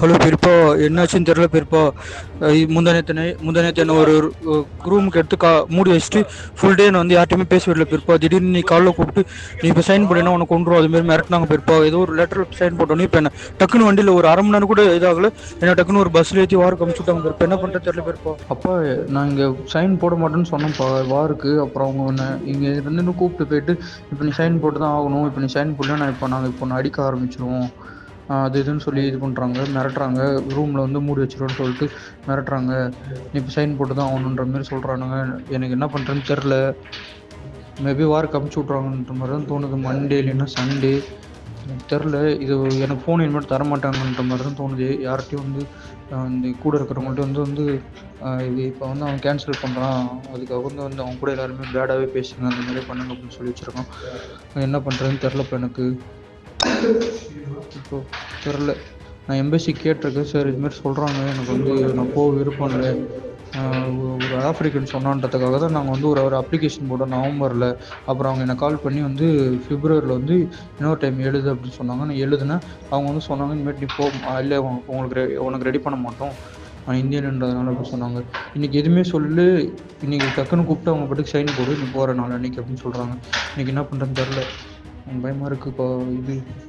Hello பிற்போ என்னாச்சுன்னு தெரில பிற்போ. முந்தானேத்தனை முந்தானேத்தனை ஒரு ரூமுக்கு எடுத்து கா மூடி வச்சுட்டு ஃபுல் டே நான் வந்து யார்ட்டையுமே பேச விடல பெரியப்பா திடீர்னு நீ காலைல கூப்பிட்டு நீ இப்போ சைன் பண்ணினா உனக்கு கொண்டுரும். அதுமாரி மிரட்டினாங்க பிற்போ. ஏதோ ஒரு லெட்டர் சைன் போட்டோன்னே இப்போ என்ன டக்குன்னு வண்டியில் ஒரு அரை மணி நேரம் கூட இதாகல. என்ன டக்குன்னு ஒரு பஸ்ஸில் ஏற்றி வாரம் கமிச்சு விட்டாங்க என்ன பண்ணுறது தெரியல பிற்போ. அப்பா நான் இங்கே சைன் போட மாட்டேன்னு சொன்னேன்ப்பா. வாருக்கு அப்புறம் அவங்க ஒன்று இங்கே இருந்து கூப்பிட்டு போயிட்டு இப்போ நீ சைன் போட்டு தான் ஆகணும். இப்போ நீ சைன் போடல நான் இப்போ நாங்கள் இப்போ ஒன்று அடிக்க ஆரம்பிச்சிருவோம். அது இதுன்னு சொல்லி இது பண்ணுறாங்க மிரட்டுறாங்க. ரூமில் வந்து மூடி வச்சிருவோன்னு சொல்லிட்டு மிரட்டுறாங்க. நீ இப்போ சைன் போட்டு தான் ஆகணுன்ற மாதிரி சொல்கிறானுங்க எனக்கு என்ன பண்ணுறேன்னு தெரில மேபி வார்க்கு அமுச்சு விட்றாங்கன்ற மாதிரி தான் தோணுது. மண்டே இல்லைன்னா சண்டே எனக்கு தெரில இது எனக்கு ஃபோன் இனிமேல் தர மாட்டாங்கன்ற மாதிரி தான் தோணுது. யார்கிட்டையும் வந்து இந்த கூட இருக்கிறவங்கள்ட்ட வந்து வந்து இது இப்போ வந்து அவன் கேன்சல் பண்ணுறான் அதுக்காக வந்து வந்து அவங்க கூட எல்லாருமே பேடாகவே பேசுங்க அந்த மாதிரி பண்ணுங்க அப்படின்னு சொல்லி வச்சுருக்கான். என்ன பண்ணுறதுன்னு தெரில இப்போ எனக்கு. இப்போ தெரில. நான் எம்பசி கேட்டிருக்கேன் சார் இதுமாரி சொல்கிறாங்க எனக்கு வந்து நான் போக விருப்பம் இல்லை. ஒரு ஆஃப்ரிக்கன் சொன்னான்றதுக்காக தான் நாங்கள் வந்து ஒரு ஒரு அப்ளிகேஷன் போட்டோம் நவம்பரில் அப்புறம் அவங்க என்னை கால் பண்ணி வந்து ஃபிப்ரவரியில் வந்து இன்னொரு டைம் எழுது அப்படின்னு சொன்னாங்க. நான் எழுதுனேன். அவங்க வந்து சொன்னாங்க இனிமேட்டு நீ போ இல்லை உங்களுக்கு ரெ உனக்கு ரெடி பண்ண மாட்டோம். நான் இந்தியன்ன்றதுனால அப்படி சொன்னாங்க. இன்றைக்கி எதுவுமே சொல்லு இன்றைக்கி டக்குன்னு கூப்பிட்டு அவங்க பாட்டுக்கு சைன் போடு. நீ போகிற நாள் அன்றைக்கி அப்படின்னு சொல்கிறாங்க இன்றைக்கி என்ன பண்ணுறதுன்னு தெரில. பயமாக இருக்குது இப்போ இது.